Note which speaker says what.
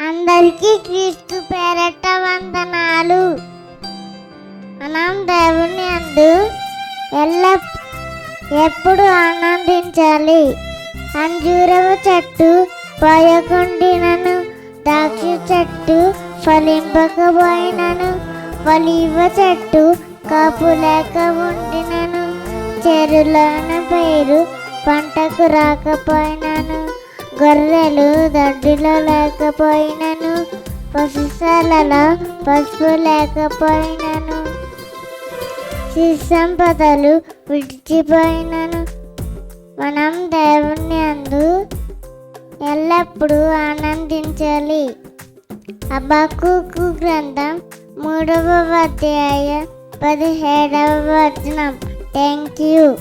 Speaker 1: అందరికీ క్రీస్తు పేరట వందనాలు. మనం దేవుని అందు ఎల్ల ఎప్పుడు ఆనందించాలి? అంజూరము చెట్టు పోయకుండినను ద్రాక్ష చెట్టు ఫలింపకపోయినను ఒలివ చెట్టు కాపు లేక ఉండినను చెరులోన పేరు పంటకు రాకపోయిన గొర్రెలు దొడ్డిలో లేకపోయినను పశుశాలలో పసుపు లేకపోయినను. సంపదలు విడిచిపోయినను. మనం దేవుని అందు ఎల్లప్పుడూ ఆనందించాలి. అబాకుకు గ్రంథం మూడవ అధ్యాయ పదిహేడవ వచనం. Thank you